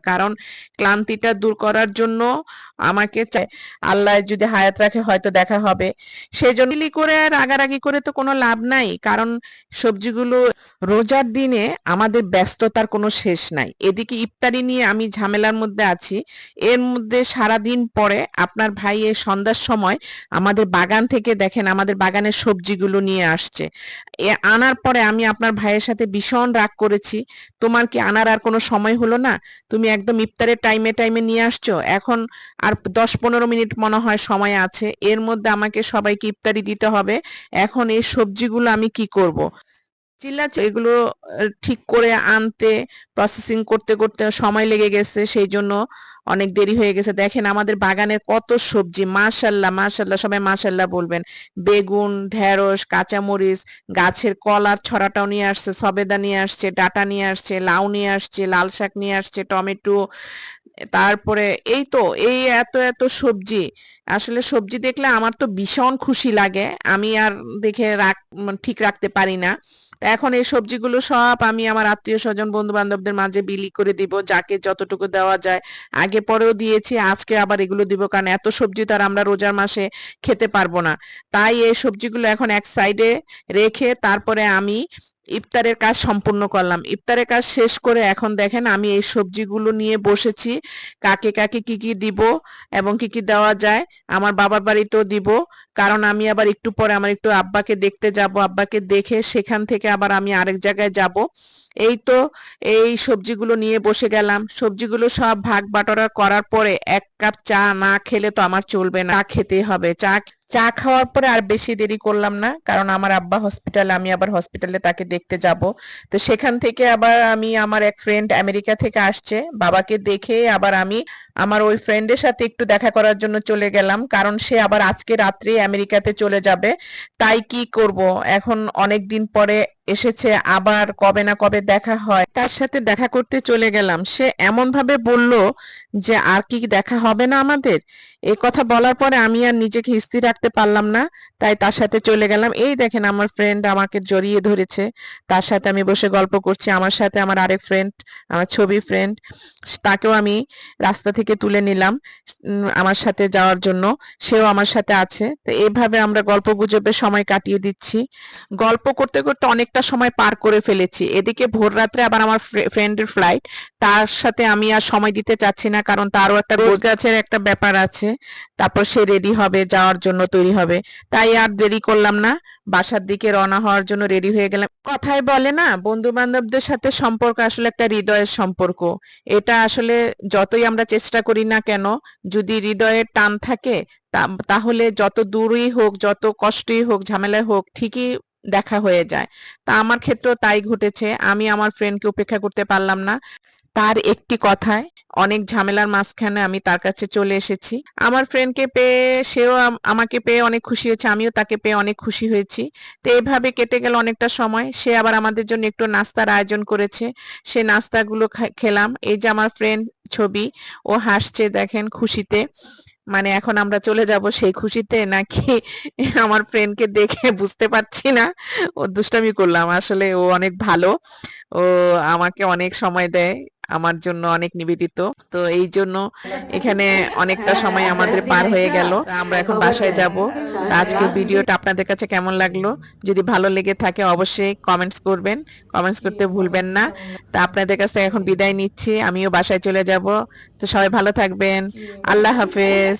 কারণ ক্লান্তিটা দূর করার জন্য আমাকে চাই আল্লাহ যদি হায়াত রাখে হয়তো দেখা হবে। সেই জন্য করে আর রাগারাগি করে তো কোনো লাভ নাই। কারণ সবজিগুলো রোজার দিনে আমাদের ব্যস্ততার কোনো শেষ নাই। এদিকে ইফতারি নিয়ে আমি ঝামেলার মধ্যে আছি। এর মধ্যে সারা দিন পরে আপনার ভাই এই সন্ধ্যার সময় আমাদের বাগান থেকে দেখেন, আমাদের বাগানের সবজিগুলো নিয়ে আসছে। এ আনার পরে আমি আপনার ভাইয়ের সাথে ভীষণ রাগ করেছি। তোমার কি আনার আর কোনো সময় হলো না? তুমি একদম ইফতারের টাইমে টাইমে নিয়ে আসছো, এখন আর দশ পনেরো মিনিট মনে হয় সময় আছে, এর মধ্যে আমাকে সবাইকে ইফতারি দিতে হবে, এখন এই সবজিগুলো আমি কি করব? চিল্লাচ্ছে এগুলো ঠিক করে আনতে প্রসেসিং করতে করতে সময় লেগে গেছে, সেই জন্য অনেক দেরি হয়ে গেছে। দেখেন আমাদের বাগানের কত সবজি, মাশাল্লাহ মাশাল্লাহ, সবাই মাশাল্লাহ বলবেন। বেগুন, ঢেঁড়স, কাঁচামরিচ, গাছের কলার ছড়াটাও নিয়ে আসছে, সবেদা নিয়ে আসছে, ডাটা নিয়ে আসছে, লাউ নিয়ে আসছে, লাল শাক নিয়ে আসছে, টমেটো, তারপরে এই তো, এই এত এত সবজি। আসলে সবজি দেখলে আমার তো ভীষণ খুশি লাগে, আমি আর দেখে রাখ ঠিক রাখতে পারি না। এখন এই সবজিগুলো সব আমি আমার আত্মীয় স্বজন বন্ধু বান্ধবদের মাঝে বিলি করে দিব, যাকে যতটুকু দেওয়া যায়। আগে পরেও দিয়েছি, আজকে আবার এগুলো দিব, কারণ এত সবজি তো আর আমরা রোজার মাসে খেতে পারব না। তাই এই সবজিগুলো এখন এক সাইডে রেখে তারপরে আমি ইফতারের কাজ সম্পূর্ণ করলাম। ইফতারের কাজ শেষ করে এখন দেখেন আমি এই সবজিগুলো নিয়ে বসেছি। কাকে কাকে কি কি দিব এবং কি কি দেওয়া যায় আমার বাবার বাড়িতেও দিব। কারণ আমি আবার একটু পরে আমার একটু আব্বাকে দেখতে যাব। আব্বাকে দেখে সেখান থেকে আবার আমি আরেক জায়গায় যাব। এই তো এই সবজিগুলো নিয়ে বসে গেলাম। সবজিগুলো সব ভাগ বাটোয়ারা করার পরে এক কাপ চা না খেলে তো আমার চলবে না। খেতে হবে। চা চা খাওয়ার পরে আর বেশি দেরি করলাম না, কারণ আমার আব্বা হসপিটালে আমি আবার হসপিটালে তাকে দেখতে যাব। তো সেখান থেকে আবার আমি আমার এক ফ্রেন্ড আমেরিকা থেকে আসছে, বাবাকে দেখে আবার আমি আমার ওই ফ্রেন্ডের সাথে একটু দেখা করার জন্য চলে গেলাম, কারণ সে আবার আজকে রাত্রে আমেরিকাতে চলে যাবে। তাই কি করব? এখন অনেক দিন পরে এসেছে, আবার কবে না কবে দেখা হয়। তার সাথে দেখা করতে চলে গেলাম। সে এমন ভাবে বলল যে, আর কি দেখা হবে না আমাদের? এই কথা বলার পরে আমি আর নিজেকে স্থির রাখতে পারলাম না। তাই তার সাথে চলে গেলাম। এই দেখেন আমার ফ্রেন্ড আমাকে জড়িয়ে ধরেছে। তার সাথে আমি বসে গল্প করছি। আমার সাথে আমার আরেক ফ্রেন্ড আমার ছবি ফ্রেন্ড তাকেও আমি রাস্তা থেকে তুলে নিলাম আমার সাথে যাওয়ার জন্য। সেও আমার সাথে আছে। তো এইভাবে আমরা গল্প গুজবে সময় কাটিয়ে দিচ্ছি। গল্প করতে করতে অনেকটা সময় পার করে ফেলেছি। এদিকে ভোর রাত্রে আবার আমার ফ্রেন্ডের ফ্লাইট তার সাথে আমি আর সময় দিতে চাচ্ছি না কারণ তারও একটা রোজ গাছের একটা ব্যাপার আছে। তারপর সে রেডি হবে যাওয়ার জন্য তৈরি হবে। তাই আর দেরি করলাম না। বাসার দিকে রওনা হওয়ার জন্য রেডি হয়ে গেলাম। কথাই বলে না বন্ধু বান্ধবদের সাথে সম্পর্ক আসলে একটা হৃদয়ের সম্পর্ক। এটা আসলে যতই আমরা চেষ্টা করি না কেন যদি হৃদয়ের টান থাকে তাহলে যত দূরই হোক যত কষ্টই হোক ঝামেলাই হোক ঠিকই দেখা হয়ে যায়। তা আমার ক্ষেত্রেও তাই ঘটেছে। আমি আমার ফ্রেন্ডকে উপেক্ষা করতে পারলাম না। তার একটি কথায়, অনেক ঝামেলার মাঝখানে আমি তার কাছে চলে এসেছি। আমার ফ্রেন্ডকে পেয়ে সেও আম- আমাকে পেয়ে অনেক খুশি হয়েছে। আমিও তাকে পেয়ে অনেক খুশি হয়েছি। তো এভাবে কেটে গেল অনেকটা সময়। সে আবার আমাদের জন্য একটু নাস্তার আয়োজন করেছে। সে নাস্তাগুলো খেলাম। এই যে আমার ফ্রেন্ড ছবি, ও হাসছে দেখেন খুশিতে। মানে এখন আমরা চলে যাব সেই খুশিতে নাকি আমার ফ্রেন্ডকে দেখে বুঝতে পারছি না। ও দুষ্টামি করলাম, আসলে ও অনেক ভালো। ও আমাকে অনেক সময় দেয়, আমার জন্য অনেক নিবেদিত। তো এই জন্য এখানে অনেকটা সময় আমাদের পার হয়ে গেল। আমরা এখন বাসায় যাব। আজকে ভিডিওটা আপনাদের কাছে কেমন লাগল? যদি ভালো লেগে থাকে অবশ্যই কমেন্টস করবেন। কমেন্টস করতে ভুলবেন না। তা আপনাদের কাছ এখন বিদায় নিচ্ছি। আমিও বাসায় চলে যাব। তো সবাই ভালো থাকবেন। আল্লাহ হাফেজ।